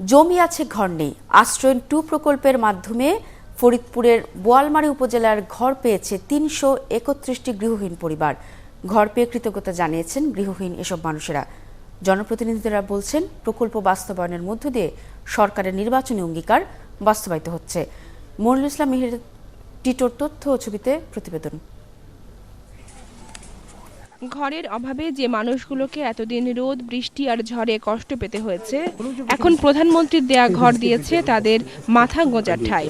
জমি আছে, ঘর নেই। আশ্রয়ন টু প্রকল্পের মাধ্যমে ফরিদপুরের বোয়ালমারী উপজেলার ঘর পেয়েছে তিনশো একত্রিশটি গৃহহীন পরিবার। ঘর পেয়ে কৃতজ্ঞতা জানিয়েছেন গৃহহীন এসব মানুষেরা। জনপ্রতিনিধিরা বলছেন, প্রকল্প বাস্তবায়নের মধ্য দিয়ে সরকারের নির্বাচনী অঙ্গীকার বাস্তবায়িত হচ্ছে। মনিরুল ইসলাম মিহির, টিটোর তথ্য ছবিতে প্রতিবেদন। ঘরের অভাবে যে মানুষগুলোকে এতদিন রোদ, বৃষ্টি আর ঝড়ে কষ্ট পেতে হয়েছে, এখন প্রধানমন্ত্রীর দেয়া ঘর দিয়েছে তাদের মাথা গোঁজার ঠাই।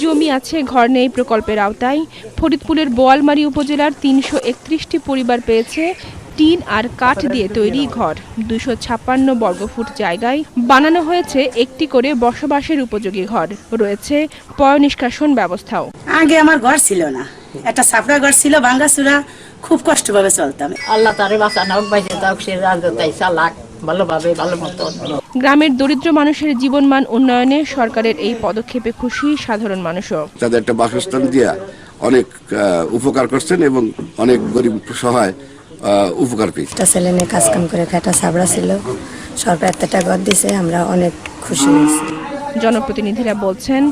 জমি আছে, ঘর নেই প্রকল্পের আওতায়। ফরিদপুরের বোয়ালমারী উপজেলার তিনশো একত্রিশটি পরিবার পেয়েছে টিন আর কাঠ দিয়ে তৈরি ঘর। দুশো ছাপ্পান্ন বর্গফুট জায়গায় বানানো হয়েছে একটি করে বসবাসের উপযোগী ঘর। রয়েছে পয় নিষ্কাশন ব্যবস্থাও। আগে আমার ঘর ছিল না। একটা সাপড়া ঘর ছিল ভাঙ্গাচুরা। খুব কষ্টভাবে চলতাম। আল্লাহ তারে বাঁচানো বাইরে তাও সে রাজতাই চালাক ভালোভাবে ভালো মতন গ্রামের দরিদ্র মানুষের জীবনমান উন্নয়নে সরকারের এই পদক্ষেপে খুশি সাধারণ মানুষও। তাদের একটা বাসস্থান দিয়া অনেক আহ, উপকার করছেন এবং অনেক গরিব সহায় উপকার পেয়েছে। একটা ছেলে মেয়ে কাজ কাম করে একটা সাবড়া ছিল। সরকার একটা ঘর দিছে আমরা অনেক খুশি হয়েছি। জনপ্রতিনিধিরা বলছেন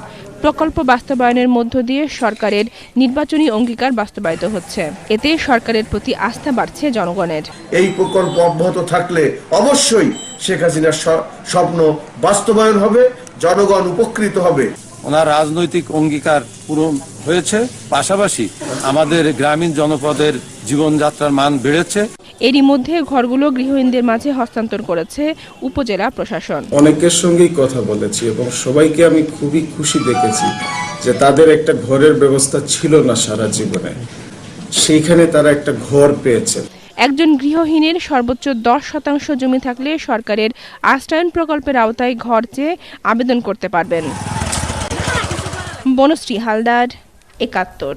প্রকল্প বাস্তবায়নের মধ্য দিয়ে সরকারের নির্বাচনী অঙ্গীকার বাস্তবায়িত হচ্ছে। এতে সরকারের প্রতি আস্থা বাড়ছে জনগণের। এই প্রকল্প অব্যাহত থাকলে অবশ্যই শেখ হাসিনার স্বপ্ন বাস্তবায়ন হবে জনগণ উপকৃত হবে। ওনার রাজনৈতিক অঙ্গীকার পূরণ হয়েছে। পাশাপাশি আমাদের গ্রামীণ জনপদের জীবনযাত্রার মান বেড়েছে। এরই মধ্যে ঘরগুলো গৃহহীনদের মাঝে হস্তান্তর করেছে উপজেলা প্রশাসন। অনেকের সঙ্গেই কথা বলেছি এবং সবাইকে আমি খুবই খুশি দেখেছি যে তাদের একটা ঘরের ব্যবস্থা ছিল না সারা জীবনে। সেইখানে তারা একটা ঘর পেয়েছে। একজন গৃহহীনের সর্বোচ্চ দশ শতাংশ জমি থাকলে সরকারের আশ্রয়ন প্রকল্পের আওতায় ঘর চেয়ে আবেদন করতে পারবেন। বনশ্রী হালদার একাত্তর।